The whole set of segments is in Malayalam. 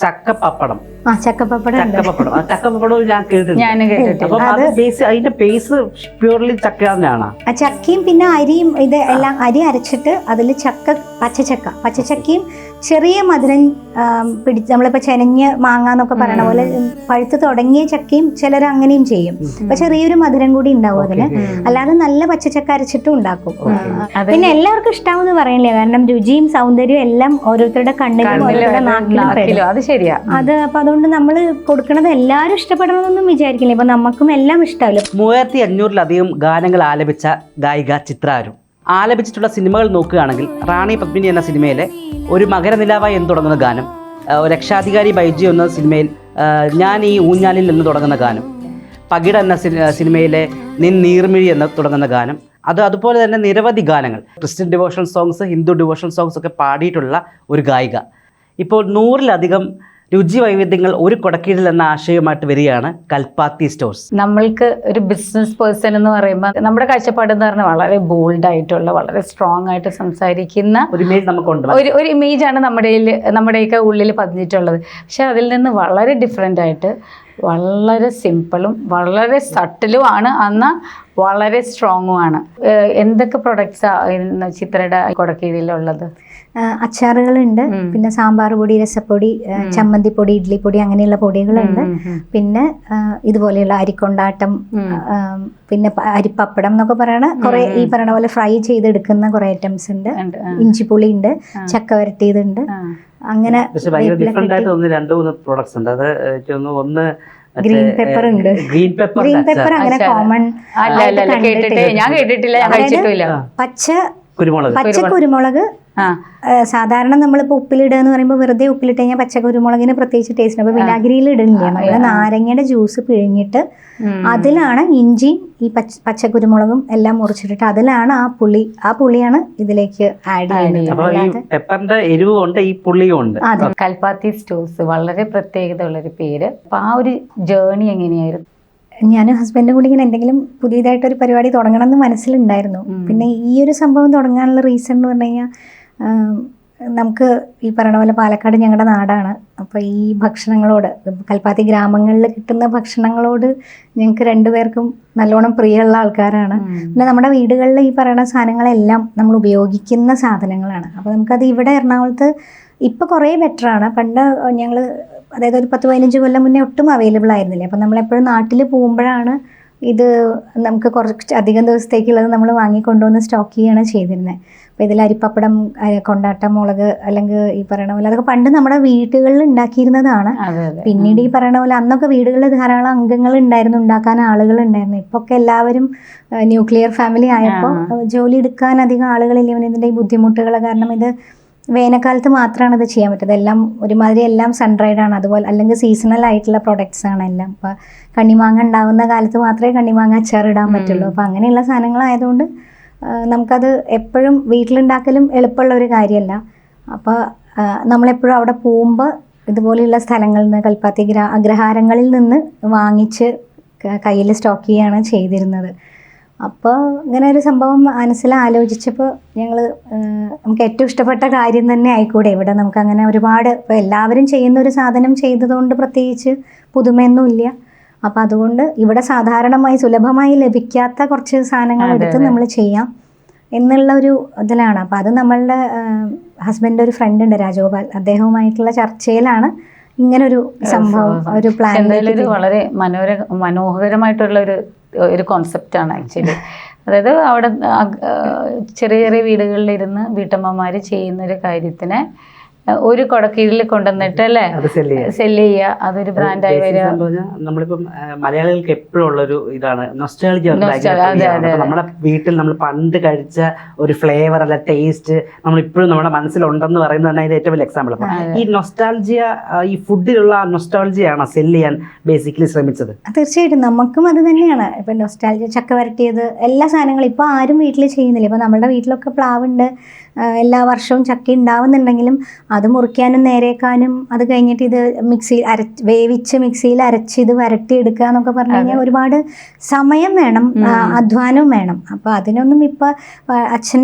ചക്കപ്പപ്പടം. ആ ചക്കപ്പപ്പടം ഉണ്ട്. ചക്കപ്പപ്പടം. ഞാൻ കേട്ടിട്ടുണ്ട്. ഞാൻ ബേസ് അതിന്റെ ബേസ് പ്യൂർലി ചക്ക തന്നെയാണ് ചക്കയും പിന്നെ അരിയും ഇത് എല്ലാം അരി അരച്ചിട്ട് അതിൽ ചക്ക പച്ചച്ചക്ക. പച്ചച്ചക്കയും ചെറിയ മധുരം പിടിച്ച് നമ്മളിപ്പോൾ ചെനഞ്ഞ് മാങ്ങ എന്നൊക്കെ പറയണ പോലെ പഴുത്ത് തുടങ്ങിയ ചക്കയും ചിലർ അങ്ങനെയും ചെയ്യും. അപ്പൊ ചെറിയൊരു മധുരം കൂടി ഉണ്ടാവും അതിന്. അല്ലാതെ നല്ല പച്ചച്ചക്ക അരച്ചിട്ടും ഉണ്ടാക്കും. പിന്നെ എല്ലാവർക്കും ഇഷ്ടാവെന്ന് പറയില്ലേ കാരണം രുചിയും സൗന്ദര്യവും എല്ലാം ഓരോരുത്തരുടെ കണ്ണിലും ഓരോരുത്തരുടെ നാക്കിലും അത് ശരിയാ. അത് അപ്പൊ അതുകൊണ്ട് നമ്മൾ കൊടുക്കണത് എല്ലാവരും ഇഷ്ടപ്പെടണമെന്നൊന്നും വിചാരിക്കില്ല. ഇപ്പൊ നമുക്കും എല്ലാം ഇഷ്ടാവില്ല. മൂവായിരത്തി അഞ്ഞൂറിലധികം ഗാനങ്ങൾ ആലപിച്ച ഗായിക ചിത്രാരും. ആലപിച്ചിട്ടുള്ള സിനിമകൾ നോക്കുകയാണെങ്കിൽ റാണി പത്മിനി എന്ന സിനിമയിലെ ഒരു മകരനിലാവായി എന്ന് തുടങ്ങുന്ന ഗാനം രക്ഷാധികാരി ബൈജു എന്ന സിനിമയിൽ ഞാൻ ഈ ഊഞ്ഞാലിൽ എന്ന് തുടങ്ങുന്ന ഗാനം പകിട എന്ന സിനിമയിലെ നിൻ നീർമിഴി എന്ന് തുടങ്ങുന്ന ഗാനം അത് അതുപോലെ തന്നെ നിരവധി ഗാനങ്ങൾ Christian devotional songs Hindu devotional songs ഒക്കെ പാടിയിട്ടുള്ള ഒരു ഗായിക. ഇപ്പോൾ നൂറിലധികം രുചി വൈവിധ്യങ്ങൾ ഒരു കൊടക്കീഴിൽ എന്ന ആശയവുമായിട്ട് വരികയാണ് കൽപ്പാത്തി സ്റ്റോഴ്സ്. നമ്മൾക്ക് ഒരു ബിസിനസ് പേഴ്സൺ എന്ന് പറയുമ്പോൾ നമ്മുടെ കാഴ്ചപ്പാട് എന്ന് പറഞ്ഞാൽ വളരെ ബോൾഡ് ആയിട്ടുള്ള വളരെ സ്ട്രോങ് ആയിട്ട് സംസാരിക്കുന്ന ഒരു ഇമേജ് നമുക്കുണ്ട്. ഒരു ഒരു ഇമേജ് ആണ് നമ്മുടെ നമ്മുടെയൊക്കെ ഉള്ളിൽ പതിഞ്ഞിട്ടുള്ളത്. പക്ഷെ അതിൽ നിന്ന് വളരെ ഡിഫറെന്റ് ആയിട്ട് വളരെ സിമ്പിളും വളരെ സട്ടിലുമാണ് എന്നാൽ വളരെ സ്ട്രോങ്ങുമാണ് എന്തൊക്കെ പ്രൊഡക്ട്സാണ് ചിത്രയുടെ കൊടക്കീഴിലുള്ളത് അച്ചാറുകളുണ്ട്. പിന്നെ സാമ്പാർ പൊടി രസപ്പൊടി ചമ്മന്തിപ്പൊടി ഇഡ്ലിപ്പൊടി അങ്ങനെയുള്ള പൊടികളുണ്ട്. പിന്നെ ഇതുപോലെയുള്ള അരിക്കൊണ്ടാട്ടം പിന്നെ അരിപ്പപ്പടം എന്നൊക്കെ പറയണ കുറെ ഈ പറയണ പോലെ ഫ്രൈ ചെയ്തെടുക്കുന്ന കുറെ ഐറ്റംസ് ഉണ്ട്. ഇഞ്ചിപ്പുളി ഉണ്ട് ചക്ക വരട്ടിയതുണ്ട്. അങ്ങനെ ഡിഫറെന്റ് ആയിട്ട് ഒന്ന് രണ്ട് മൂന്ന് പ്രോഡക്ട്സ് ഉണ്ട്. അത് ഒന്ന് ഗ്രീൻ പെപ്പർ ഉണ്ട്. ഗ്രീൻ പെപ്പർ ഗ്രീൻ പെപ്പർ അങ്ങനെ കോമൺ അല്ല ഞാൻ കേട്ടിട്ടില്ല ഞാൻ കഴിച്ചിട്ടില്ല പച്ച കുരുമുളക്. പച്ച കുരുമുളക്. സാധാരണ നമ്മളിപ്പോൾ ഉപ്പിലിടുക എന്ന് പറയുമ്പോൾ വെറുതെ ഉപ്പിലിട്ട് കഴിഞ്ഞാൽ പച്ച കുരുമുളകിന് പ്രത്യേകിച്ച് ടേസ്റ്റ് അപ്പോൾ വിനാഗിരിയിൽ ഇടുന്നില്ല നമ്മൾ നാരങ്ങയുടെ ജ്യൂസ് പിഴിഞ്ഞിട്ട് അതിലാണ് ഇഞ്ചി ഈ പച്ച പച്ചക്കുരുമുളകും എല്ലാം മുറിച്ചിട്ടിട്ട് അതിലാണ് ആ പുളി ആ പുളിയാണ് ഇതിലേക്ക് ആഡ് ചെയ്യുന്നത്. എരിവുണ്ട് ഈ പുളിയുണ്ട് പെപ്പറിന്റെ എരിവും ഉണ്ട് ഈ പുള്ളിയും ഉണ്ട്. അതെ. കൽപ്പാത്തി സ്റ്റോഴ്സ് വളരെ പ്രത്യേകത ഉള്ളൊരു പേര്. അപ്പൊ ആ ഒരു ജേണി എങ്ങനെയായിരുന്നു? ഞാനും ഹസ്ബൻഡും കൂടി ഇങ്ങനെ എന്തെങ്കിലും പുതിയതായിട്ടൊരു പരിപാടി തുടങ്ങണം എന്ന് മനസ്സിലുണ്ടായിരുന്നു. പിന്നെ ഈ ഒരു സംഭവം തുടങ്ങാനുള്ള റീസൺ എന്ന് പറഞ്ഞു കഴിഞ്ഞാൽ നമുക്ക് ഈ പറയണ പോലെ പാലക്കാട് ഞങ്ങളുടെ നാടാണ്. അപ്പോൾ ഈ ഭക്ഷണങ്ങളോട് കൽപ്പാത്തി ഗ്രാമങ്ങളിൽ കിട്ടുന്ന ഭക്ഷണങ്ങളോട് ഞങ്ങൾക്ക് രണ്ടുപേർക്കും നല്ലോണം പ്രിയമുള്ള ആൾക്കാരാണ്. പിന്നെ നമ്മുടെ വീടുകളിൽ ഈ പറയുന്ന സാധനങ്ങളെല്ലാം നമ്മൾ ഉപയോഗിക്കുന്ന സാധനങ്ങളാണ്. അപ്പോൾ നമുക്കത് ഇവിടെ എറണാകുളത്ത് ഇപ്പോൾ കുറേ ബെറ്ററാണ് പണ്ട് ഞങ്ങൾ അതായത് ഒരു പത്ത് പതിനഞ്ച് കൊല്ലം മുന്നേ ഒട്ടും അവൈലബിൾ ആയിരുന്നില്ല. അപ്പം നമ്മളെപ്പോഴും നാട്ടിൽ പോകുമ്പോഴാണ് ഇത് നമുക്ക് കുറച്ച് അധികം ദിവസത്തേക്കുള്ളത് നമ്മൾ വാങ്ങിക്കൊണ്ടുവന്ന് സ്റ്റോക്ക് ചെയ്യുകയാണ് ചെയ്തിരുന്നത് അപ്പോൾ ഇതിൽ അരിപ്പപ്പടം കൊണ്ടാട്ടം മുളക് അല്ലെങ്കിൽ ഈ പറയണ പോലെ അതൊക്കെ പണ്ട് നമ്മുടെ വീടുകളിൽ ഉണ്ടാക്കിയിരുന്നതാണ്. പിന്നീട് ഈ പറയണ പോലെ അന്നൊക്കെ വീടുകളിൽ ധാരാളം അംഗങ്ങൾ ഉണ്ടായിരുന്നു ഉണ്ടാക്കാൻ ആളുകൾ ഉണ്ടായിരുന്നു. ഇപ്പോൾ ഒക്കെ എല്ലാവരും ന്യൂക്ലിയർ ഫാമിലി ആയപ്പോൾ ജോലി എടുക്കാൻ അധികം ആളുകളില്ല. ഇവന് ഇതിന്റെ ഈ ബുദ്ധിമുട്ടുകൾ കാരണം ഇത് വേനൽക്കാലത്ത് മാത്രമാണ് ഇത് ചെയ്യാൻ പറ്റുന്നത്. എല്ലാം ഒരുമാതിരി എല്ലാം സൺഡ്രൈഡ് ആണ്. അതുപോലെ അല്ലെങ്കിൽ സീസണൽ ആയിട്ടുള്ള പ്രൊഡക്ട്സ് ആണ് എല്ലാം. അപ്പോൾ കണ്ണിമാങ്ങ ഉണ്ടാകുന്ന കാലത്ത് മാത്രമേ കണ്ണിമാങ്ങ അച്ചാർ ഇടാൻ പറ്റുള്ളൂ അപ്പോൾ അങ്ങനെയുള്ള സാധനങ്ങളായതുകൊണ്ട് നമുക്കത് എപ്പോഴും വീട്ടിലുണ്ടാക്കലും എളുപ്പമുള്ള ഒരു കാര്യമല്ല. അപ്പോൾ നമ്മളെപ്പോഴും അവിടെ പോകുമ്പോൾ ഇതുപോലെയുള്ള സ്ഥലങ്ങളിൽ നിന്ന് കൽപ്പാത്തി ഗ്രാ അഗ്രഹാരങ്ങളിൽ നിന്ന് വാങ്ങിച്ച് കയ്യിൽ സ്റ്റോക്ക് ചെയ്യുകയാണ് ചെയ്തിരുന്നത്. അപ്പോൾ ഇങ്ങനെ ഒരു സംഭവം മനസ്സിൽ ആലോചിച്ചപ്പോൾ ഞങ്ങൾ നമുക്ക് ഏറ്റവും ഇഷ്ടപ്പെട്ട കാര്യം തന്നെ ആയിക്കൂടെ. ഇവിടെ നമുക്ക് അങ്ങനെ ഒരുപാട് ഇപ്പോൾ എല്ലാവരും ചെയ്യുന്ന ഒരു സാധനം ചെയ്തതുകൊണ്ട് പ്രത്യേകിച്ച് പുതുമയൊന്നുമില്ല. അപ്പോൾ അതുകൊണ്ട് ഇവിടെ സാധാരണമായി സുലഭമായി ലഭിക്കാത്ത കുറച്ച് സാധനങ്ങൾ എടുത്ത് നമ്മൾ ചെയ്യാം എന്നുള്ള ഒരു ഇതിലാണ്. അപ്പോൾ അത് നമ്മളുടെ ഹസ്ബൻഡ് ഒരു ഫ്രണ്ട് ഉണ്ട് രാജഗോപാൽ. അദ്ദേഹവുമായിട്ടുള്ള ചർച്ചയിലാണ് ഇങ്ങനൊരു സംഭവം ഒരു പ്ലാൻ വളരെ മനോഹര മനോഹരമായിട്ടുള്ള ഒരു ഒരു കോൺസെപ്റ്റാണ് ആക്ച്വലി അതായത് അവിടെ ചെറിയ ചെറിയ വീടുകളിലിരുന്ന് വീട്ടമ്മമാർ ചെയ്യുന്നൊരു കാര്യത്തിനെ ഒരു കൊടക്കീഴിൽ കൊണ്ടുവന്നിട്ട് അല്ലേ? അത് സെൽ ചെയ്യുക. അതൊരു ബ്രാൻഡായി വരിക. നമ്മളിപ്പം മലയാളികൾക്ക് എപ്പോഴും ഉള്ളൊരു ഇതാണ്. നൊസ്റ്റാളജി നമ്മുടെ വീട്ടിൽ നമ്മൾ പണ്ട് കഴിച്ച ഒരു ഫ്ലേവർ അല്ല ടേസ്റ്റ് നമ്മൾ ഇപ്പോഴും നമ്മുടെ മനസ്സിലുണ്ടെന്ന് പറയുന്നത് തന്നെ അതിന്റെ ഏറ്റവും വലിയ എക്സാമ്പിൾ അപ്പൊ ഈ നൊസ്റ്റാൾജിയ ഈ ഫുഡിലുള്ള നൊസ്റ്റാൾജിയാണ് സെൽ ചെയ്യാൻ ബേസിക്കലി ശ്രമിച്ചത്. തീർച്ചയായിട്ടും. നമുക്കും അത് തന്നെയാണ്. ഇപ്പൊ നൊസ്റ്റാൾജിയ ചക്ക വരട്ടിയത് എല്ലാ സാധനങ്ങളും ഇപ്പൊ ആരും വീട്ടിൽ ചെയ്യുന്നില്ല. ഇപ്പൊ നമ്മുടെ വീട്ടിലൊക്കെ പ്ലാവുണ്ട്. എല്ലാ വർഷവും ചക്ക ഉണ്ടാവുന്നുണ്ടെങ്കിലും അത് മുറിക്കാനും നേരേക്കാനും അത് കഴിഞ്ഞിട്ട് ഇത് മിക്സി അര വേവിച്ച് മിക്സിയിൽ അരച്ച് ഇത് വരട്ടിയെടുക്കുക എന്നൊക്കെ പറഞ്ഞു കഴിഞ്ഞാൽ ഒരുപാട് സമയം വേണം അധ്വാനവും വേണം. അപ്പോൾ അതിനൊന്നും ഇപ്പോൾ അച്ഛൻ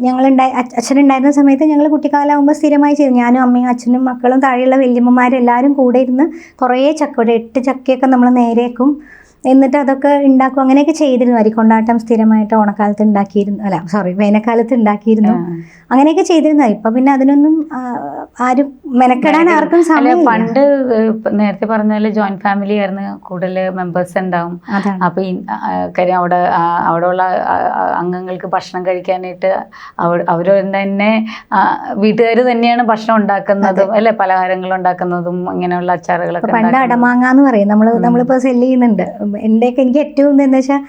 ഞങ്ങളുണ്ടായി അച്ഛ- അച്ഛനുണ്ടായിരുന്ന സമയത്ത് ഞങ്ങൾ കുട്ടിക്കാലാവുമ്പോൾ സ്ഥിരമായി ചെയ്തു. ഞാനും അമ്മയും അച്ഛനും മക്കളും താഴെയുള്ള വല്യമ്മമാരും എല്ലാവരും കൂടെ ഇരുന്ന് കുറേ ചക്ക ഒരു എട്ട് ചക്കയൊക്കെ നമ്മൾ നേരേക്കും എന്നിട്ട് അതൊക്കെ ഉണ്ടാക്കും അങ്ങനെയൊക്കെ ചെയ്തിരുന്നു. അരിക്കൊണ്ടാട്ടം സ്ഥിരമായിട്ട് ഓണക്കാലത്ത് ഉണ്ടാക്കിയിരുന്നു അല്ല സോറി വേനൽക്കാലത്ത് ഉണ്ടാക്കിയിരുന്നു അങ്ങനെയൊക്കെ ചെയ്തിരുന്നു. ഇപ്പൊ പിന്നെ അതിനൊന്നും ആരും മെനക്കെടാൻ ആർക്കും സമയം പണ്ട് നേരത്തെ പറഞ്ഞ പോലെ ജോയിന്റ് ഫാമിലി ആയിരുന്നു. കൂടുതൽ മെമ്പേഴ്സ് ഉണ്ടാവും അപ്പൊ കാര്യം അവിടെ അവിടെ ആ, അംഗങ്ങൾക്ക് ഭക്ഷണം കഴിക്കാനായിട്ട് അവർ തന്നെ വീട്ടുകാർ തന്നെയാണ് ഭക്ഷണം ഉണ്ടാക്കുന്നതും അല്ലെ? പലഹാരങ്ങൾ ഉണ്ടാക്കുന്നതും ഇങ്ങനെയുള്ള അച്ചാറുകളൊക്കെ പണ്ട്. അടമാങ്ങ എന്ന് പറയും. നമ്മൾ നമ്മളിപ്പോ സെല്ല് ചെയ്യുന്നുണ്ട്. എന്റെയൊക്കെ എനിക്ക് ഏറ്റവും എന്താ വെച്ചാൽ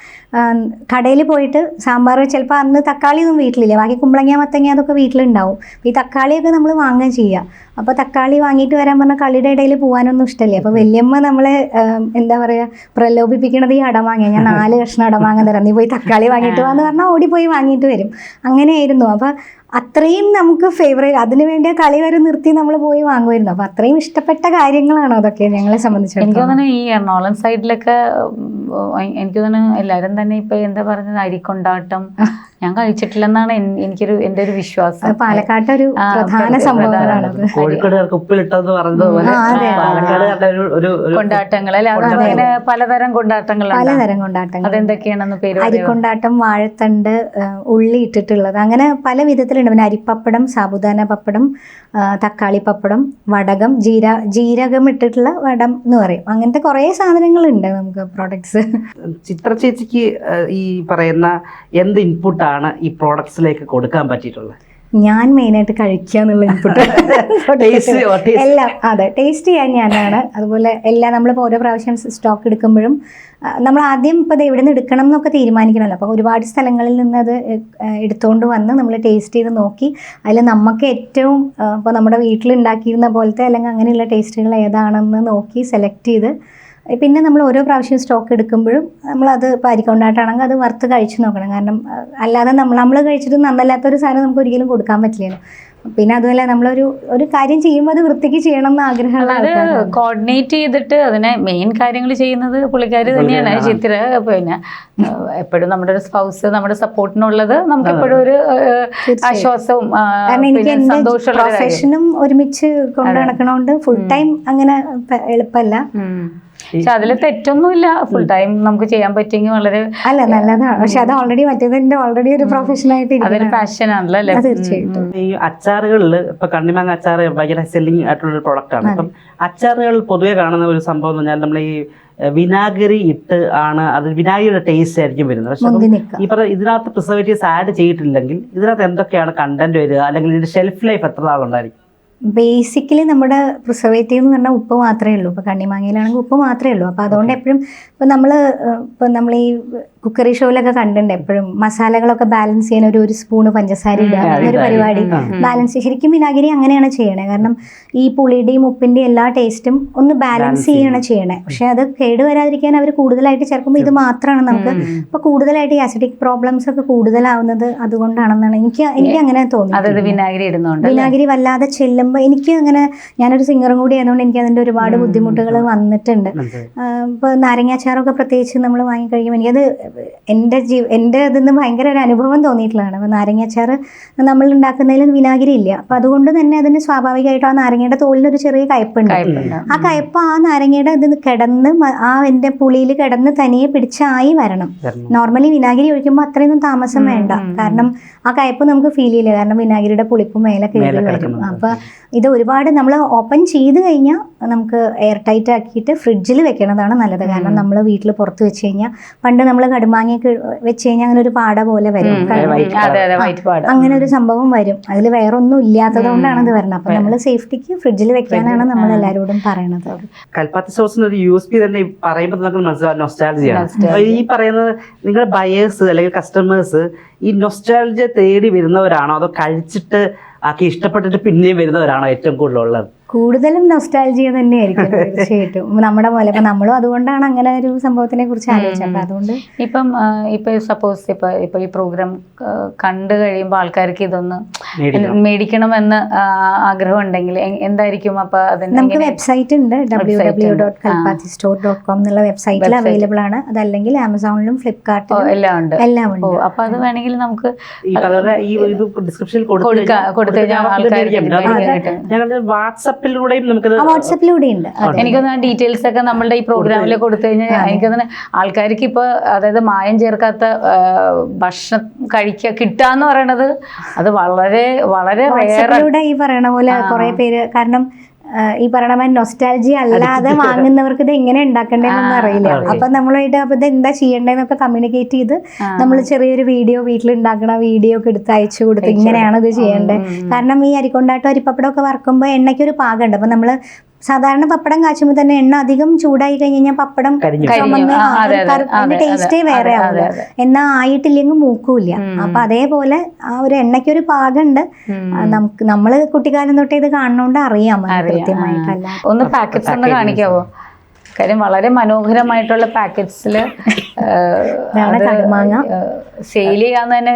കടയിൽ പോയിട്ട് സാമ്പാർ ചിലപ്പോൾ അന്ന് തക്കാളി ഒന്നും വീട്ടിലില്ല. ബാക്കി കുമ്പളങ്ങ മത്തങ്ങ അതൊക്കെ വീട്ടിലുണ്ടാവും. ഈ തക്കാളിയൊക്കെ നമ്മൾ വാങ്ങാൻ ചെയ്യുക അപ്പോൾ തക്കാളി വാങ്ങിയിട്ട് വരാൻ പറഞ്ഞാൽ കളിയുടെ ഇടയിൽ പോകാനൊന്നും ഇഷ്ടമല്ലേ അപ്പോൾ വലിയമ്മ നമ്മളെ എന്താ പറയുക പ്രലോഭിപ്പിക്കണത് ഈ അടമാങ്ങ ഞാൻ നാല് കഷ്ണം അടമാങ്ങ തരാം. നീ പോയി തക്കാളി വാങ്ങിയിട്ട് വാന്ന് പറഞ്ഞാൽ ഓടിപ്പോയി വാങ്ങിയിട്ട് വരും. അങ്ങനെയായിരുന്നു. അപ്പോൾ അത്രയും നമുക്ക് ഫേവറേറ്റ് അതിനു വേണ്ടി ആ കളി വരെ നിർത്തി നമ്മൾ പോയി വാങ്ങുമായിരുന്നു. അപ്പൊ അത്രയും ഇഷ്ടപ്പെട്ട കാര്യങ്ങളാണ് അതൊക്കെ ഞങ്ങളെ എനിക്ക് സംബന്ധിച്ചിടത്തോളം? തോന്നുന്നു ഈ എറണാകുളം സൈഡിലൊക്കെ എനിക്ക് തോന്നുന്നു എല്ലാരും തന്നെ ഇപ്പൊ എന്താ പറഞ്ഞത് അരിക്കൊണ്ടാട്ടം ഞാൻ കഴിച്ചിട്ടില്ലെന്നാണ് എനിക്കൊരു എന്റെ ഒരു വിശ്വാസം പാലക്കാട്ട് ഒരു പ്രധാന സംഭവമാണ് കോഴിക്കോടുകാർക്ക് ഉപ്പിലിട്ടതെന്ന് പറഞ്ഞതുപോലെ ആ, ഒരു കൊണ്ടാട്ടങ്ങൾ അല്ലെ അങ്ങനെ പലതരം കൊണ്ടാട്ടങ്ങളുണ്ട്. പലതരം കൊണ്ടാട്ടങ്ങൾ. അതെന്തൊക്കെയാണെന്ന് പേര്? അരിക്കൊണ്ടാട്ടം വാഴത്തണ്ട് ഉള്ളി ഇട്ടിട്ടുള്ളത്. അങ്ങനെ പല വിധത്തിലുണ്ട്. പിന്നെ അരിപ്പപ്പടം സാബുദാന പപ്പടം തക്കാളി പപ്പടം വടകം ജീര ജീരകം ഇട്ടിട്ടുള്ള വടം എന്ന് പറയും. അങ്ങനത്തെ കുറേ സാധനങ്ങളുണ്ട് നമുക്ക് പ്രോഡക്ട്സ് ചിത്ര ചേച്ചിക്ക് ഈ പറയുന്ന എന്ത് ഇൻപുട്ടാണ് ഈ പ്രോഡക്ട്സിലേക്ക് കൊടുക്കാൻ പറ്റിയിട്ടുള്ളത്? ഞാൻ മെയിനായിട്ട് കഴിക്കുക എന്നുള്ള ഇൻപുട്ട് taste. എല്ലാം അതെ ടേസ്റ്റ് ചെയ്യാൻ ഞാനാണ്. അതുപോലെ എല്ലാം നമ്മളിപ്പോൾ ഓരോ പ്രാവശ്യം സ്റ്റോക്ക് എടുക്കുമ്പോഴും നമ്മൾ ആദ്യം ഇപ്പോൾ ഇത് എവിടെ നിന്ന് എടുക്കണം എന്നൊക്കെ തീരുമാനിക്കണമല്ലോ. അപ്പോൾ ഒരുപാട് സ്ഥലങ്ങളിൽ നിന്ന് അത് എടുത്തുകൊണ്ട് വന്ന് നമ്മൾ ടേസ്റ്റ് ചെയ്ത് നോക്കി അതിൽ നമുക്ക് ഏറ്റവും ഇപ്പോൾ നമ്മുടെ വീട്ടിൽ ഉണ്ടാക്കിയിരുന്ന പോലത്തെ അല്ലെങ്കിൽ അങ്ങനെയുള്ള ടേസ്റ്റുകൾ ഏതാണെന്ന് നോക്കി സെലക്ട് ചെയ്ത് പിന്നെ നമ്മൾ ഓരോ പ്രാവശ്യം സ്റ്റോക്ക് എടുക്കുമ്പോഴും നമ്മളത് ഇപ്പോൾ അരിക്കൊണ്ടായിട്ടാണെങ്കിൽ അത് വറുത്ത് കഴിച്ചു നോക്കണം. കാരണം അല്ലാതെ നമ്മൾ നമ്മൾ കഴിച്ചിട്ട് നന്നല്ലാത്തൊരു സാധനം നമുക്ക് ഒരിക്കലും കൊടുക്കാൻ പറ്റില്ലല്ലോ. പിന്നെ അതുമല്ല നമ്മളൊരു ഒരു കാര്യം ചെയ്യുമ്പോൾ അത് വൃത്തിക്ക് ചെയ്യണം എന്ന് ആഗ്രഹമുള്ള അത് കോർഡിനേറ്റ് ചെയ്തിട്ട് അതിനെ മെയിൻ കാര്യങ്ങൾ ചെയ്യുന്നത് പുള്ളിക്കാർ തന്നെയാണ്. ചിത്ര പിന്നെ എപ്പോഴും നമ്മുടെ ഒരു സ്പൗസ് നമ്മുടെ സപ്പോർട്ടിനുള്ളത് നമുക്ക് എപ്പോഴും ഒരു ആശ്വാസവും സന്തോഷമുള്ള ഒരു പ്രൊഫഷനും ഒരുമിച്ച് കൊണ്ടു നടക്കണോണ്ട് ഫുൾ ടൈം അങ്ങനെ എളുപ്പമല്ല. പക്ഷെ അതിൽ തെറ്റൊന്നുമില്ല. ഫുൾ ടൈം നമുക്ക് ചെയ്യാൻ പറ്റിയെങ്കിൽ വളരെ അല്ല നല്ലതാണ്. പക്ഷെ അത് ഓൾറെഡി മറ്റേതിന്റെ ഓൾറെഡി ഒരു പ്രൊഫഷനായിട്ട് അതൊരു ഇരിക്കുന്നത് പാഷൻ ആണല്ലോ അല്ലേ? തീർച്ചയായിട്ടും. ഈ അച്ചാറുകളിൽ ഇപ്പൊ കണ്ണിമാങ്ങ അച്ചാർ ഭയങ്കര സെല്ലിംഗ് ആയിട്ടുള്ള ഒരു പ്രൊഡക്റ്റ് ആണ് അപ്പം അച്ചാറുകൾ പൊതുവെ കാണുന്ന ഒരു സംഭവം എന്ന് പറഞ്ഞാൽ നമ്മൾ ഈ വിനാഗിരി ഇട്ട് ആണ് അത് വിനാഗിരിയുടെ ടേസ്റ്റ് ആയിരിക്കും വരുന്നത്. പക്ഷെ ഈ പറഞ്ഞ ഇതിനകത്ത് പ്രിസർവേറ്റീവ്സ് ആഡ് ചെയ്തിട്ടില്ലെങ്കിൽ ഇതിനകത്ത് എന്തൊക്കെയാണ് കണ്ടന്റ് വരിക? അല്ലെങ്കിൽ ഇതിന്റെ ഷെൽഫ് ലൈഫ് എത്ര നാളുണ്ടായിരിക്കും? ബേസിക്കലി നമ്മുടെ പ്രിസർവേറ്റീവ് എന്ന് പറഞ്ഞാൽ ഉപ്പ് മാത്രമേ ഉള്ളൂ. ഇപ്പോൾ കണ്ണിമാങ്ങയിലാണെങ്കിൽ ഉപ്പ് മാത്രമേ ഉള്ളൂ. അപ്പോൾ അതുകൊണ്ട് എപ്പോഴും ഇപ്പോൾ നമ്മൾ ഇപ്പോൾ നമ്മൾ ഈ കുക്കറി ഷോയിലൊക്കെ കണ്ടിട്ടുണ്ട് എപ്പോഴും. മസാലകളൊക്കെ ബാലൻസ് ചെയ്യാൻ ഒരു ഒരു സ്പൂണ് പഞ്ചസാര ഇടുക അങ്ങനൊരു. പരിപാടി. ബാലൻസ് ശരിക്കും വിനാഗിരി അങ്ങനെയാണ് ചെയ്യണേ. കാരണം ഈ പുളിയുടെയും ഉപ്പിന്റെയും എല്ലാ ടേസ്റ്റും ഒന്ന് ബാലൻസ് ചെയ്യാണ് ചെയ്യണേ. പക്ഷേ അത് കേടുവരാതിരിക്കാൻ അവർ കൂടുതലായിട്ട് ചേർക്കുമ്പോൾ ഇത് മാത്രമാണ് നമുക്ക്. ഇപ്പോൾ കൂടുതലായിട്ട് ഈ അസിഡിക് പ്രോബ്ലംസ് ഒക്കെ കൂടുതലാവുന്നത് അതുകൊണ്ടാണെന്നാണ് എനിക്ക് എനിക്ക് അങ്ങനെ തോന്നുന്നത് വിനാഗിരി ഇടുന്നുണ്ട് ചെല്ലും വിനാഗിരി വല്ലാതെ ചെല്ലുമ്പോൾ എനിക്ക് അങ്ങനെ ഞാനൊരു സിംഗറും കൂടി ആയതുകൊണ്ട് എനിക്ക് അതിന്റെ ഒരുപാട് ബുദ്ധിമുട്ടുകൾ വന്നിട്ടുണ്ട്. ഇപ്പോൾ നാരങ്ങാച്ചാറൊക്കെ പ്രത്യേകിച്ച് നമ്മൾ വാങ്ങിക്കഴിയുമ്പോൾ എനിക്കത് എന്റെ ജീ എന്റെ ഇതിന്ന് ഭയങ്കര ഒരു അനുഭവം തോന്നിയിട്ടുള്ളതാണ്. അപ്പോൾ നാരങ്ങാച്ചാർ നമ്മൾ ഉണ്ടാക്കുന്നതിൽ വിനാഗിരി ഇല്ല. അപ്പോൾ അതുകൊണ്ട് തന്നെ അതിന് സ്വാഭാവികമായിട്ടും ആ നാരങ്ങയുടെ തോലിനൊരു ചെറിയ കയ്പുണ്ട്. ആ കയ്പ് ആ നാരങ്ങയുടെ ഇത് കിടന്ന് ആ എന്റെ പുളിയിൽ കിടന്ന് തനിയെ പിടിച്ചായി വരണം. നോർമലി വിനാഗിരി ഒഴിക്കുമ്പോൾ അത്രയൊന്നും താമസം വേണ്ട. കാരണം ആ കയ്പ് നമുക്ക് ഫീൽ ചെയ്യില്ല. കാരണം വിനാഗിരിയുടെ പുളിപ്പ് മേലെ കയറി വരും. അപ്പൊ ഇത് ഒരുപാട് നമ്മൾ ഓപ്പൺ ചെയ്ത് കഴിഞ്ഞാൽ നമുക്ക് എയർ ടൈറ്റ് ആക്കിയിട്ട് ഫ്രിഡ്ജിൽ വെക്കണതാണ് നല്ലത്. കാരണം നമ്മൾ വീട്ടിൽ പുറത്ത് വെച്ച് കഴിഞ്ഞാൽ പണ്ട് നമ്മൾ കടുമാങ്ങയൊക്കെ വെച്ച് കഴിഞ്ഞാൽ അങ്ങനെ ഒരു പാട പോലെ വരും. ഉം, കാരണം white അതെ അതെ വൈറ്റ് പാട്. അങ്ങനെ ഒരു സംഭവം വരും. അതിൽ വേറെ ഒന്നും ഇല്ലാത്തത് കൊണ്ടാണ് ഇത് വരുന്നത് അപ്പൊ നമ്മൾ സേഫ്റ്റിക്ക് ഫ്രിഡ്ജിൽ വെക്കാനാണ് നമ്മൾ എല്ലാരോടും പറയണത്. കൽപ്പാത്തി സോസിന് ഒരു യു എസ് പി തന്നെ പറയുമ്പോൾ നമുക്ക് മനസ്സിലാവും ഈ പറയുന്നത് നിങ്ങളുടെ ബയേഴ്സ് അല്ലെങ്കിൽ കസ്റ്റമേഴ്സ് ഈ നൊസ്റ്റാൾജിയ തേടി വരുന്നവരാണോ? അതോ കഴിച്ചിട്ട് ആക്കി ഇഷ്ടപ്പെട്ടിട്ട് പിന്നെയും വരുന്നവരാണോ ഏറ്റവും കൂടുതൽ ഉള്ളത് കൂടുതലും നൊസ്റ്റാൽജിയ തന്നെയായിരിക്കും തീർച്ചയായിട്ടും. നമ്മുടെ പോലെ. അപ്പൊ നമ്മളും അതുകൊണ്ടാണ് അങ്ങനെ ഒരു സംഭവത്തിനെ കുറിച്ച് ആലോചിച്ചത്. അപ്പൊ അതുകൊണ്ട് ഇപ്പം ഇപ്പൊ സപ്പോസ് ഇപ്പൊ ഇപ്പൊ ഈ പ്രോഗ്രാം കണ്ടു കഴിയുമ്പോൾ ആൾക്കാർക്ക് ഇതൊന്ന് മേടിക്കണം. മേടിക്കണമെന്ന് ആഗ്രഹം ഉണ്ടെങ്കിൽ എന്തായിരിക്കും അപ്പൊ അതിന് നമുക്ക് വെബ്സൈറ്റ് ഉണ്ട് W W dot Kalpathi store dot com എന്നുള്ള വെബ്സൈറ്റിൽ. അവൈലബിൾ ആണ്. അതല്ലെങ്കിൽ ആമസോണിലും ഫ്ലിപ്കാർട്ടിലും എല്ലാം ഉണ്ട്. എല്ലാം ഉണ്ട്. അപ്പൊ അത് വേണമെങ്കിൽ നമുക്ക് ഈ കളറ് ഈ ഡിസ്ക്രിപ്ഷനിൽ കൊടുക്കാം കൊടുത്തു കഴിഞ്ഞാൽ വാട്സപ്പ്. വാട്സപ്പിലൂടെയും നമുക്കത് ആ വാട്സപ്പിലൂടെ ഉണ്ട്. എനിക്കൊന്ന് ഡീറ്റെയിൽസ് ഒക്കെ നമ്മളുടെ ഈ പ്രോഗ്രാമിൽ കൊടുത്തു കഴിഞ്ഞാൽ എനിക്കൊന്ന് ആൾക്കാർക്ക് ഇപ്പൊ അതായത് മായം ചേർക്കാത്ത ഭക്ഷണം കഴിക്കുക കിട്ടാന്ന് പറയണത് അത് വളരെ വളരെ ഈ പറയണ പോലെ കുറെ പേര് കാരണം ഈ പറയണ മാതിരി നൊസ്റ്റാലജി അല്ലാതെ വാങ്ങുന്നവർക്ക് ഇത് എങ്ങനെ ഉണ്ടാക്കണ്ടേന്നൊന്നും അറിയില്ല. അപ്പൊ നമ്മളുമായിട്ട് അപ്പൊ ഇത് എന്താ ചെയ്യേണ്ടതെന്നൊക്കെ കമ്മ്യൂണിക്കേറ്റ് ചെയ്ത് നമ്മൾ ചെറിയൊരു വീഡിയോ വീട്ടിൽ ഉണ്ടാക്കണ വീഡിയോ ഒക്കെ എടുത്ത് അയച്ചു കൊടുത്ത് ഇങ്ങനെയാണ് ഇത് ചെയ്യേണ്ടത്. കാരണം ഈ അരിക്കൊണ്ടാട്ടോ അരിപ്പപ്പടം ഒക്കെ വറക്കുമ്പോൾ എണ്ണയ്ക്കൊരു പാകമുണ്ട് അപ്പൊ നമ്മൾ സാധാരണ പപ്പടം കാച്ചുമ്പോൾ തന്നെ എണ്ണ അധികം ചൂടായി കഴിഞ്ഞ് കഴിഞ്ഞാൽ പപ്പടം ചുമന്ന് ഒരു ടേസ്റ്റേ വേറെ ആവില്ല എന്നാ ആയിട്ടില്ലെങ്കിൽ മൂക്കൂല്ല. അപ്പൊ അതേപോലെ ആ ഒരു എണ്ണയ്ക്കൊരു പാകമുണ്ട് ആ, നമുക്ക് നമ്മൾ കുട്ടിക്കാലം തൊട്ടേ ഇത് കാണുന്നോണ്ട് അറിയാം കൃത്യമായിട്ടല്ല. ഒന്ന് പാക്കറ്റ്സ് ഒന്ന് കാണിക്കാവോ? കാര്യം വളരെ മനോഹരമായിട്ടുള്ള പാക്കറ്റ്സിൽ കടുമാങ്ങ. സെയിൽ ചെയ്യാന്ന് തന്നെ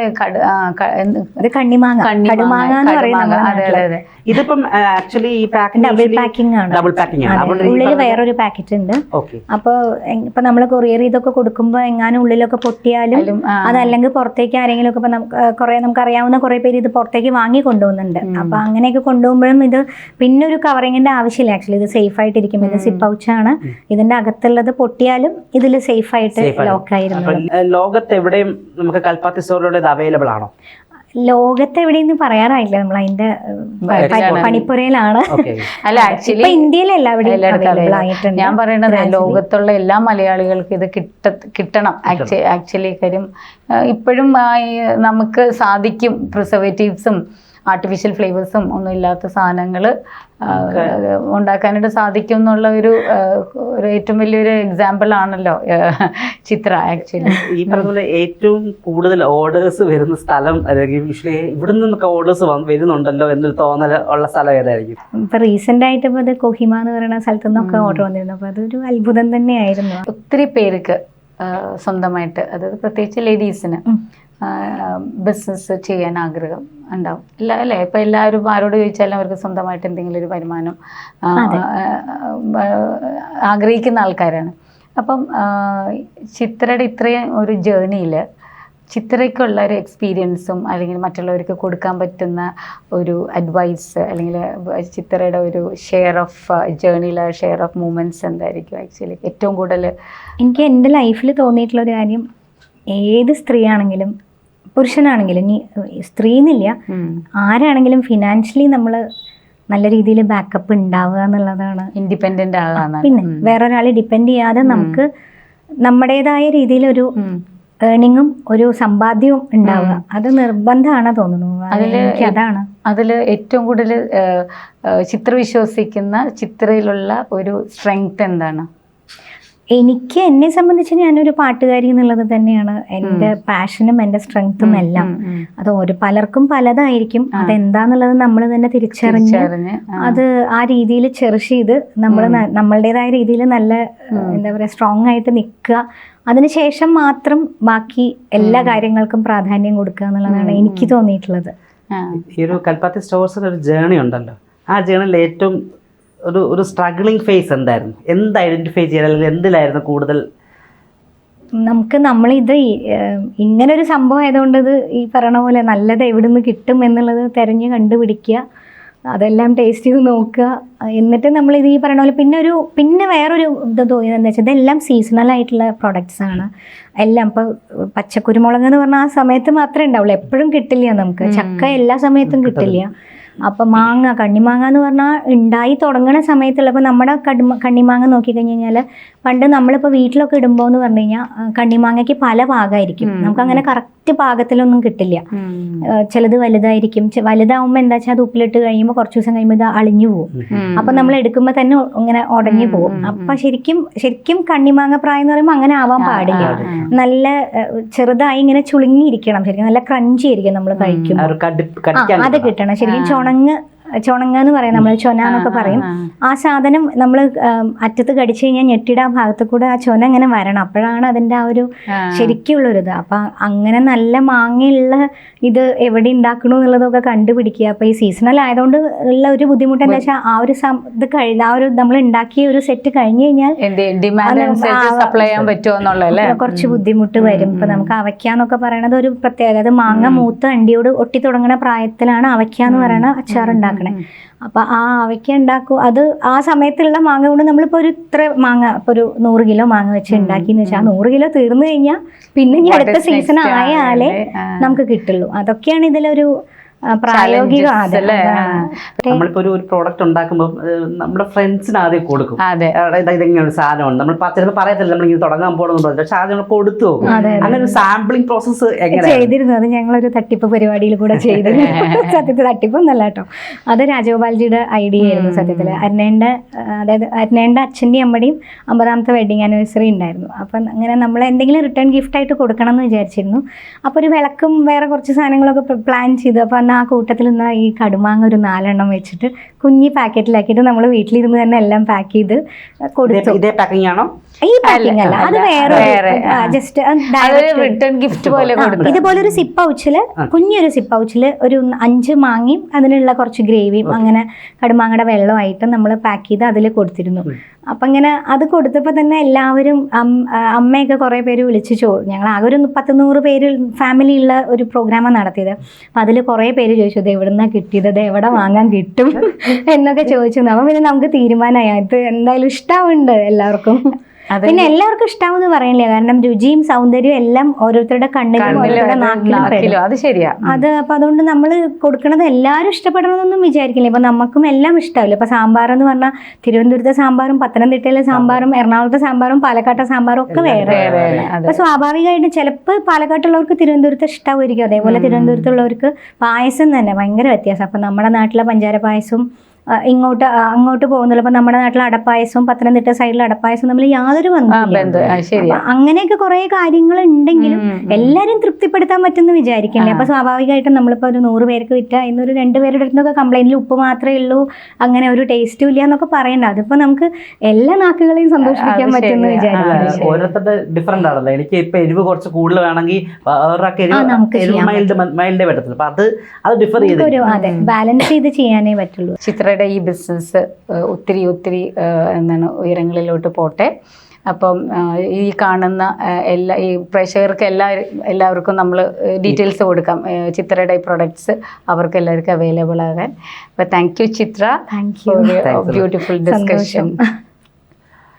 ഇത് കണ്ണിമാങ്ങ. കണ്ണിമാങ്ങ, കടുമാങ്ങ. എന്ന് പറയുന്നത് അതെ അതെ അതെ. ഇതിപ്പം ആക്ച്വലി ഈ ഡബിൾ പാക്കിംഗ് ആണ്. ഡബിൾ പാക്കിംഗ് ആണ്. ഉള്ളിൽ വേറൊരു പാക്കറ്റ് ഉണ്ട്. അപ്പൊ അപ്പോൾ ഇപ്പൊ നമ്മൾ കൊറിയർ ഇതൊക്കെ കൊടുക്കുമ്പോൾ എങ്ങാനും ഉള്ളിലൊക്കെ പൊട്ടിയാലും അതല്ലെങ്കിൽ പുറത്തേക്ക് ആരെങ്കിലും ഒക്കെ ഇപ്പൊ നമുക്ക് കുറെ നമുക്ക് അറിയാവുന്ന കുറെ പേര് ഇത് പുറത്തേക്ക് വാങ്ങി കൊണ്ടുപോകുന്നുണ്ട് അപ്പൊ അങ്ങനെയൊക്കെ കൊണ്ടുപോകുമ്പോഴും ഇത് പിന്നെ ഒരു കവറിങ്ങിന്റെ ആവശ്യമില്ല. ആക്ച്വലി ഇത് സേഫ് ആയിട്ടിരിക്കും ഇത് സിപ്പ് പൗച്ചാണ് ഇതിന്റെ അകത്തുള്ളത് പൊട്ടിയാലും ഇതിൽ സേഫ് ആയിട്ട് ലോക്ക് ആയിരുന്നു ലോകത്ത് എവിടെയും നമുക്ക് കൽപ്പാത്തി സ്റ്റോറിലൂടെ ഇത് അവൈലബിൾ ആണോ? ലോകത്ത് എവിടെയെന്ന് പറയാറായില്ല നമ്മൾ അതിന്റെ? പണിപ്പുരയിലാണ്. അല്ല ആക്ച്വലി ഇന്ത്യയിൽ എല്ലാവിടെയും ഞാൻ പറയണത് Gradually. ലോകത്തുള്ള എല്ലാ മലയാളികൾക്കും ഇത് കിട്ട കിട്ടണം. ആക്ച്വലി കാര്യം ഇപ്പോഴും നമുക്ക് സാധിക്കും പ്രിസർവേറ്റീവ്സും ആർട്ടിഫിഷ്യൽ ഫ്ലേവേഴ്സും ഒന്നും ഇല്ലാത്ത സാധനങ്ങൾ ഉണ്ടാക്കാനായിട്ട് സാധിക്കും എന്നുള്ള ഒരു ഒരു ഏറ്റവും വലിയൊരു എക്സാമ്പിൾ ആണല്ലോ ചിത്ര ആക്ച്വലി ഈ പറഞ്ഞ ഏറ്റവും കൂടുതൽ ഓർഡേഴ്സ് വരുന്ന സ്ഥലം അല്ലെങ്കിൽ യൂഷ്വലി ഇവിടെ നിന്നൊക്കെ ഓർഡേഴ്സ് വരുന്നുണ്ടല്ലോ എന്നൊരു തോന്നൽ ഉള്ള സ്ഥലം ഏതായിരിക്കും? ഇപ്പൊ റീസെന്റ് ആയിട്ട് ഇപ്പൊ ഇത് കൊഹിമ എന്ന് പറയുന്ന സ്ഥലത്തു നിന്നൊക്കെ ഓർഡർ വന്നിരുന്നു അപ്പൊ അതൊരു അത്ഭുതം തന്നെയായിരുന്നു. ഒത്തിരി പേർക്ക് സ്വന്തമായിട്ട് അതായത് പ്രത്യേകിച്ച് ലേഡീസിന്. ബിസിനസ് ചെയ്യാൻ ആഗ്രഹം ഉണ്ടാവും. ഇല്ല അല്ലേ? ഇപ്പം എല്ലാവരും ആരോട് ചോദിച്ചാലും അവർക്ക് സ്വന്തമായിട്ട് എന്തെങ്കിലും ഒരു വരുമാനം ആഗ്രഹിക്കുന്ന ആൾക്കാരാണ്. അപ്പം ചിത്രയുടെ ഇത്രയും ഒരു ജേണിയിൽ ചിത്രയ്ക്കുള്ള ഒരു എക്സ്പീരിയൻസും അല്ലെങ്കിൽ മറ്റുള്ളവർക്ക് കൊടുക്കാൻ പറ്റുന്ന ഒരു അഡ്വൈസ് അല്ലെങ്കിൽ ചിത്രയുടെ ഒരു ഷെയർ ഓഫ് ജേണിയിലെ ഷെയർ ഓഫ് മൂമെന്റ്സ് എന്തായിരിക്കും ആക്ച്വലി ഏറ്റവും കൂടുതൽ എനിക്ക് എന്റെ ലൈഫിൽ തോന്നിയിട്ടുള്ള ഒരു കാര്യം ഏത് സ്ത്രീയാണെങ്കിലും പുരുഷനാണെങ്കിലും ഇനി സ്ത്രീ എന്നില്ല ആരാണെങ്കിലും ഫിനാൻഷ്യലി നമ്മൾ നല്ല രീതിയിൽ ബാക്കപ്പ് ഉണ്ടാവുക എന്നുള്ളതാണ്. ഇൻഡിപെൻഡന്റ് ആകാന്നാണ് പിന്നെ വേറൊരാളെ ഡിപ്പെൻഡ് ചെയ്യാതെ നമുക്ക് നമ്മുടേതായ രീതിയിൽ ഒരു. ഏണിങ്ങും ഒരു സമ്പാദ്യവും ഉണ്ടാവുക അത് നിർബന്ധമാണ് തോന്നുന്നു. അതിൽ അതാണ്. അതിൽ ഏറ്റവും കൂടുതൽ ചിത്ര വിശ്വസിക്കുന്ന ചിത്രയിലുള്ള ഒരു സ്ട്രെങ്ത് എന്താണ്? എനിക്ക് എന്നെ സംബന്ധിച്ച് ഞാനൊരു പാട്ടുകാരി എന്നുള്ളത് തന്നെയാണ്. എന്റെ പാഷനും എന്റെ സ്ട്രെങ്ത്തും എല്ലാം. അത് ഒരു പലർക്കും പലതായിരിക്കും. അതെന്താന്നുള്ളത് നമ്മൾ തന്നെ തിരിച്ചറിഞ്ഞ് തിരിച്ചറിഞ്ഞ് അത് ആ രീതിയിൽ ചെറിഷ് ചെയ്ത് നമ്മൾ നമ്മളുടേതായ രീതിയിൽ നല്ല എന്താ പറയുക സ്ട്രോങ് ആയിട്ട് നിൽക്കുക. അതിനുശേഷം മാത്രം ബാക്കി എല്ലാ കാര്യങ്ങൾക്കും പ്രാധാന്യം കൊടുക്കുക എന്നുള്ളതാണ് എനിക്ക് തോന്നിയിട്ടുള്ളത്. ഈ ഒരു കൽപ്പാത്തി സ്റ്റോഴ്സിൽ ഒരു ജേണി ഉണ്ടല്ലോ. ആ ജേണിയിൽ ഏറ്റവും ഒരു ഒരു സ്ട്രഗിളിങ് ഫേസ് എന്തായിരുന്നു? എന്ത് ഐഡന്റിഫൈ ചെയ്യാൻ അല്ലെങ്കിൽ എന്തിലായിരുന്നു കൂടുതൽ നമുക്ക് നമ്മളിത് ഇങ്ങനെ ഒരു ഇങ്ങനൊരു സംഭവം ആയതുകൊണ്ട് ഇത് ഈ പറയണ പോലെ നല്ലത് എവിടെ നിന്ന് കിട്ടും എന്നുള്ളത് തിരഞ്ഞ് കണ്ടുപിടിക്കുക അതെല്ലാം ടേസ്റ്റ് ചെയ്ത് നോക്കുക. എന്നിട്ട് നമ്മൾ ഇത് ഈ പറയണ പോലെ പിന്നെ ഒരു പിന്നെ വേറൊരു ഇത് തോന്നിയത് എന്താ വെച്ചാൽ ഇതെല്ലാം സീസണൽ ആയിട്ടുള്ള പ്രോഡക്റ്റ്സ് ആണ്. എല്ലാം ഇപ്പോൾ പച്ചക്കുരുമുളക് എന്ന് പറഞ്ഞാൽ ആ സമയത്ത് മാത്രമേ ഉണ്ടാവുള്ളൂ. എപ്പോഴും കിട്ടില്ല നമുക്ക്. ചക്ക എല്ലാ സമയത്തും കിട്ടില്ല. അപ്പൊ മാങ്ങ കണ്ണിമാങ്ങ എന്ന് പറഞ്ഞാൽ ഉണ്ടായി തുടങ്ങുന്ന സമയത്തുള്ള നമ്മുടെ കണ്ണിമാങ്ങ കണ്ണിമാങ്ങ നോക്കിക്കഴിഞ്ഞ് കഴിഞ്ഞാൽ പണ്ട് നമ്മളിപ്പോൾ വീട്ടിലൊക്കെ ഇടുമ്പോൾ എന്ന് പറഞ്ഞു കഴിഞ്ഞാൽ കണ്ണിമാങ്ങയ്ക്ക് പല പാകമായിരിക്കും നമുക്ക് അങ്ങനെ കറക്റ്റ് പാകത്തിലൊന്നും കിട്ടില്ല. ചിലത് വലുതായിരിക്കും. വലുതാവുമ്പോൾ എന്താ വെച്ചാൽ അത് ഉപ്പിലിട്ട് കഴിയുമ്പോൾ കുറച്ച് ദിവസം കഴിയുമ്പോൾ ഇത് അളിഞ്ഞു പോകും അപ്പം നമ്മൾ എടുക്കുമ്പോൾ തന്നെ ഇങ്ങനെ ഉടഞ്ഞു പോകും അപ്പൊ ശരിക്കും ശരിക്കും കണ്ണിമാങ്ങ പ്രായം എന്ന് പറയുമ്പോൾ അങ്ങനെ ആവാൻ പാടില്ല. നല്ല ചെറുതായി ഇങ്ങനെ ചുളുങ്ങിയിരിക്കണം. ശരിക്കും നല്ല ക്രഞ്ചി ആയിരിക്കും നമ്മൾ കഴിക്കും അത് കിട്ടണം. ശരിക്കും ചുണങ്ങ് ചുണങ്ങ എന്ന് പറയും നമ്മൾ ചൊന എന്നൊക്കെ പറയും. ആ. സാധനം നമ്മൾ അറ്റത്ത് കടിച്ചു കഴിഞ്ഞാൽ ഞെട്ടിയുടെ ആ ഭാഗത്ത് കൂടെ ആ ചൊന ഇങ്ങനെ വരണം. അപ്പോഴാണ് അതിന്റെ ആ ഒരു ശരിക്കുള്ള ശരിക്കുള്ളൊരു ഇത് അപ്പം അങ്ങനെ നല്ല മാങ്ങയുള്ള ഇത് എവിടെ ഉണ്ടാക്കണു എന്നുള്ളതൊക്കെ കണ്ടുപിടിക്കുക. അപ്പോൾ ഈ സീസണൽ ആയതുകൊണ്ട് ഉള്ള ഒരു ബുദ്ധിമുട്ട് എന്താ വെച്ചാൽ ആ ഒരു ഇത് കഴിഞ്ഞ ആ ഒരു നമ്മൾ ഉണ്ടാക്കിയ ഒരു സെറ്റ് കഴിഞ്ഞു കഴിഞ്ഞാൽ സപ്ലൈ ചെയ്യാൻ പറ്റുമോ കുറച്ച് ബുദ്ധിമുട്ട് വരും. ഇപ്പൊ നമുക്ക് അവയ്ക്കാന്നൊക്കെ പറയണത് ഒരു പ്രത്യേകത. അതായത് മാങ്ങ മൂത്ത അണ്ടിയോട് ഒട്ടി തുടങ്ങുന്ന പ്രായത്തിലാണ് അവയ്ക്ക എന്ന് പറയുന്ന അച്ചാർ ഉണ്ടാക്കണേ. അപ്പൊ ആ അവയ്ക്ക് ഉണ്ടാക്കും. അത് ആ സമയത്തുള്ള മാങ്ങ കൊണ്ട് നമ്മളിപ്പോ ഒരു ഇത്ര മാങ്ങ ഇപ്പൊ ഒരു നൂറ് കിലോ മാങ്ങ വെച്ച് ഉണ്ടാക്കിന്ന് വെച്ചാൽ ആ നൂറ് കിലോ തീർന്നു കഴിഞ്ഞാൽ പിന്നെ ഇനി അടുത്ത സീസൺ ആയാലേ നമുക്ക് കിട്ടുള്ളൂ. അതൊക്കെയാണ് ഇതിലൊരു പ്രായോഗിക. നമ്മളിപ്പോ ഒരു പ്രോഡക്റ്റ് ഉണ്ടാക്കുമ്പോൾ നമ്മുടെ ഫ്രണ്ട്സിന് ആദ്യം കൊടുക്കും. ഇതെങ്ങനെ ഒരു സാധനമാണ് നമ്മൾ ചിലപ്പോൾ പറയത്തില്ല നമ്മൾ ഇങ്ങനെ തുടങ്ങാൻ പോകണമെന്ന് പക്ഷെ ആദ്യം നമ്മൾ കൊടുത്തു അതെ. അങ്ങനെ ഒരു സാമ്പിളിംഗ് പ്രോസസ്സ് എങ്ങനെയാണ്? ചെയ്തിരുന്നു. അത് ഞങ്ങളൊരു തട്ടിപ്പ് പരിപാടിയിൽ കൂടെ ചെയ്തു. സത്യത്തിൽ തട്ടിപ്പ് നല്ല കേട്ടോ. അത് രാജഗോപാൽജിയുടെ ഐഡിയ ആയിരുന്നു സത്യത്തിൽ അരുണേന്റെ അതായത് അരുണേന്റെ അച്ഛന്റെയും അമ്മയുടെയും അമ്പതാമത്തെ വെഡിങ് ആനിവേഴ്സറി ഉണ്ടായിരുന്നു. അപ്പം അങ്ങനെ നമ്മൾ എന്തെങ്കിലും റിട്ടേൺ ഗിഫ്റ്റ് ആയിട്ട് കൊടുക്കണം എന്ന് വിചാരിച്ചിരുന്നു. അപ്പോൾ ഒരു വിളക്കും വേറെ കുറച്ച് സാധനങ്ങളൊക്കെ പ്ലാൻ ചെയ്തു. അപ്പോൾ അന്ന് ആ കൂട്ടത്തിൽ നിന്ന് ഈ കടുമാങ്ങ ഒരു നാലെണ്ണം വെച്ചിട്ട് കുഞ്ഞി പാക്കറ്റിലാക്കിയിട്ട് നമ്മൾ വീട്ടിലിരുന്ന് തന്നെ എല്ലാം പാക്ക് ചെയ്ത് കൊടുത്തു. ഇതേ പാക്കിംഗ് ആണോ? ഈ പാക്കിംഗ് അല്ല അത് വേറെ. ജസ്റ്റ് റിട്ടേൺ ഗിഫ്റ്റ് പോലെ ഇതുപോലെ ഒരു സിപ്പ് ഔച്ചിൽ കുഞ്ഞൊരു സിപ്പ് ഔച്ചിൽ ഒരു അഞ്ച് മാങ്ങയും അതിനുള്ള കുറച്ച് ഗ്രേവിയും അങ്ങനെ കടുമാങ്ങയുടെ വെള്ളമായിട്ട് നമ്മൾ പാക്ക് ചെയ്ത് അതിൽ കൊടുത്തിരുന്നു. അപ്പം ഇങ്ങനെ അത് കൊടുത്തപ്പോൾ തന്നെ എല്ലാവരും അമ്മയൊക്കെ കുറേ പേര് വിളിച്ചു ചോദിച്ചു ഞങ്ങൾ ആകെ ഒരു പത്ത് നൂറ് പേര് ഫാമിലി ഉള്ള ഒരു പ്രോഗ്രാമാണ് നടത്തിയത്. അപ്പം അതിൽ കുറേ പേര് ചോദിച്ചു ഇത് എവിടെ നിന്നാണ് കിട്ടിയത്? ഇത് എവിടെ വാങ്ങാൻ കിട്ടും? എന്നൊക്കെ ചോദിച്ചു. അപ്പം പിന്നെ നമുക്ക് തീരുമാനമായി. ഇത് എന്തായാലും ഇഷ്ടമുണ്ട് എല്ലാവർക്കും. പിന്നെ എല്ലാവർക്കും ഇഷ്ടാവെന്ന് പറയില്ല കാരണം രുചിയും സൗന്ദര്യവും എല്ലാം ഓരോരുത്തരുടെ കണ്ണിലും ഓരോരുത്തരുടെ അത്. നാക്കിലും ശരിയാ. അത് അപ്പൊ അതുകൊണ്ട് നമ്മൾ കൊടുക്കണത് എല്ലാവരും ഇഷ്ടപ്പെടണമെന്നൊന്നും വിചാരിക്കില്ല. ഇപ്പൊ നമുക്കും എല്ലാം ഇഷ്ടാവില്ല. ഇപ്പൊ സാമ്പാർ എന്ന് പറഞ്ഞാൽ തിരുവനന്തപുരത്തെ സാമ്പാറും പത്തനംതിട്ടയിലെ സാമ്പാറും എറണാകുളത്തെ സാമ്പാറും പാലക്കാട്ടെ സാമ്പാറും ഒക്കെ വേറെ. അപ്പൊ സ്വാഭാവികമായിട്ടും ചിലപ്പോൾ പാലക്കാട്ടുള്ളവർക്ക് തിരുവനന്തപുരത്ത് ഇഷ്ടാവുമായിരിക്കും. അതേപോലെ തിരുവനന്തപുരത്തുള്ളവർക്ക് പായസം തന്നെ ഭയങ്കര വ്യത്യാസം. അപ്പൊ നമ്മുടെ നാട്ടിലെ പഞ്ചാര പായസവും ആ, ഇങ്ങോട്ട് അങ്ങോട്ട് പോകുന്നില്ല ഇപ്പൊ നമ്മുടെ നാട്ടിൽ അടപ്പായസവും പത്തനംതിട്ട സൈഡിൽ അടപ്പായസവും തമ്മിൽ യാതൊരു അപ്പൊ അങ്ങനെയൊക്കെ കുറെ കാര്യങ്ങൾ ഉണ്ടെങ്കിലും. എല്ലാരും തൃപ്തിപ്പെടുത്താൻ പറ്റുമെന്ന് വിചാരിക്കണ്ടേ. അപ്പൊ സ്വാഭാവികമായിട്ടും നമ്മളിപ്പോ ഒരു നൂറ് പേർക്ക് വിറ്റ ഇന്നൊരു രണ്ടുപേരുടെ അടുത്തൊക്കെ കംപ്ലൈന്റിൽ ഉപ്പ് മാത്രമേ ഉള്ളൂ അങ്ങനെ ഒരു ടേസ്റ്റും ഇല്ല എന്നൊക്കെ പറയണ്ട. അതിപ്പോ നമുക്ക് എല്ലാ നാക്കുകളെയും സന്തോഷിപ്പിക്കാൻ പറ്റുന്ന പറ്റുമെന്ന് ശരിയാ. ആ, ഓരോരുത്തരുടെ ഡിഫറെന്റ് ആണല്ലോ. എനിക്ക് ഇപ്പൊ എരിവ് കുറച്ച് കൂടുതൽ വേണമെങ്കിൽ മൈൽഡ് മൈൽഡേ പറ്റത്തില്ല. അപ്പൊ അത് അത് ഡിഫർ ചെയ്ത് ബാലൻസ് ചെയ്ത് ചെയ്യാനേ പറ്റുള്ളൂ. ചിത്രയുടെ ഈ ബിസിനസ് ഒത്തിരി ഒത്തിരി എന്താണ് ഉയരങ്ങളിലോട്ട് പോട്ടെ. അപ്പം ഈ കാണുന്ന എല്ലാ ഈ പ്രേക്ഷകർക്ക് എല്ലാ എല്ലാവർക്കും നമ്മൾ ഡീറ്റെയിൽസ് കൊടുക്കാം. ചിത്രയുടെ ഈ പ്രൊഡക്ട്സ് അവർക്ക് എല്ലാവർക്കും അവൈലബിൾ ആകാൻ. അപ്പം thank you Chitra thank you. Beautiful discussion